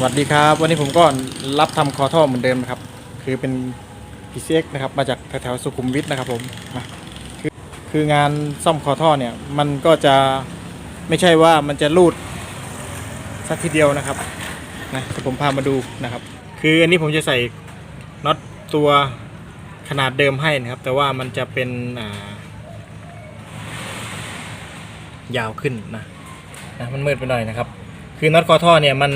สวัสดีครับ วันนี้ผมก็รับทำคอท่อเหมือนเดิมนะครับ คือเป็น PCX นะครับ มาจากแถวๆสุขุมวิทนะครับผมนะคือคืองานซ่อมคอท่อเนี่ย มันก็จะไม่ใช่ว่ามันจะรูดสักทีเดียวนะครับนะผมพามาดูนะครับ คืออันนี้ผมจะใส่น็อตตัวขนาดเดิมให้นะครับ แต่ว่ามันจะเป็นยาวขึ้นนะนะมันมืดไปหน่อยนะครับ คือน็อตคอท่อเนี่ยมัน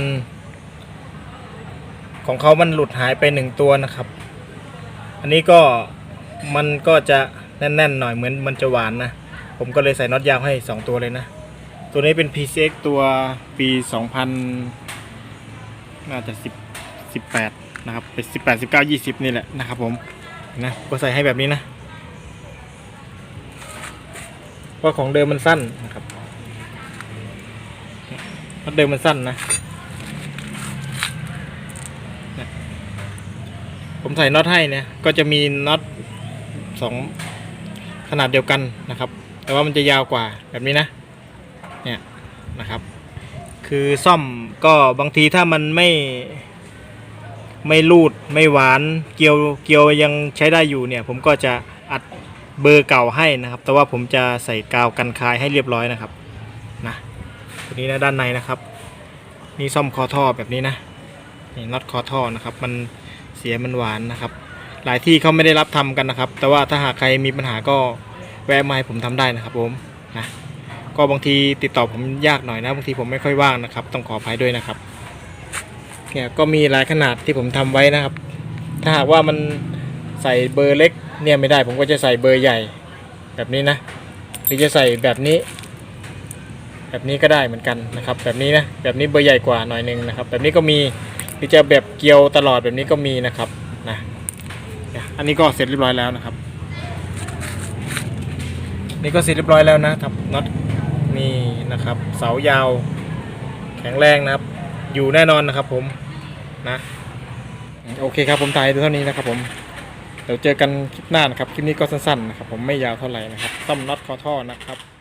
ของเขามันหลุดหายไปหนึ่งตัวนะครับ อันนี้ก็มันก็จะแน่นๆหน่อยเหมือนมันจะหวานนะ ผมก็เลยใส่น็อตยาวให้ 2 ตัวเลยนะ ตัวนี้เป็น PCX ตัวปี 2000 น่าจะ 10 18 นะครับ เป็น 18 19 20 นี่แหละนะครับผมนะก็ใส่ให้แบบนี้นะเพราะของเดิมมันสั้นนะครับน็อตเดิมมันสั้นนะ ผมใส่น็อตให้เนี่ยก็จะมีน็อตสองขนาดเดียวกันนะครับ แต่ว่ามันจะยาวกว่าแบบนี้นะเนี่ยนะครับ คือซ่อมก็บางทีถ้ามันไม่ไม่รูดไม่หวานเกลียวเกลียวยังใช้ได้อยู่เนี่ย ผมก็จะอัดเบอร์เก่าให้นะครับ แต่ว่าผมจะใส่กาวกันคายให้เรียบร้อยนะครับนะตัวนี้นะด้านในนะครับ นี่ซ่อมคอท่อแบบนี้นะนี่น็อตคอท่อนะครับ มัน สียมันหวานนะครับ หลายที่เขาไม่ได้รับทำกันนะครับ แต่ว่าถ้าหากใครมีปัญหาก็แวะมาให้ผมทำได้นะครับผมนะก็บางทีติดต่อผมยากหน่อยนะบางทีผมไม่ค่อยว่างนะครับ ต้องขออภัยด้วยนะครับเนี่ยก็มีหลายขนาดที่ผมทำไว้นะครับ ถ้าหากว่ามันใส่เบอร์เล็กเนี่ยไม่ได้ ผมก็จะใส่เบอร์ใหญ่แบบนี้นะหรือจะใส่แบบนี้ แบบนี้ก็ได้เหมือนกันนะครับ แบบนี้นะแบบนี้เบอร์ใหญ่กว่าหน่อยหนึงนะครับ แบบนี้ก็มี รือจะแบบเกลียวตลอดแบบนี้ก็มีนะครับนะอันนี้ก็เสร็จเรียบร้อยแล้วนะครับ นี่ก็เสร็จเรียบร้อยแล้วนะครับน็อตนี่นะครับ เสายาว แข็งแรงนะครับ อยู่แน่นอนนะครับผมนะโอเคครับผมถ่ายเท่านี้นะครับผมเดี๋ยวเจอกันคลิปหน้านะครับ คลิปนี้ก็สั้นๆนะครับ ผมไม่ยาวเท่าไหร่นะครับต้อมน็อตคอท่อนะครับ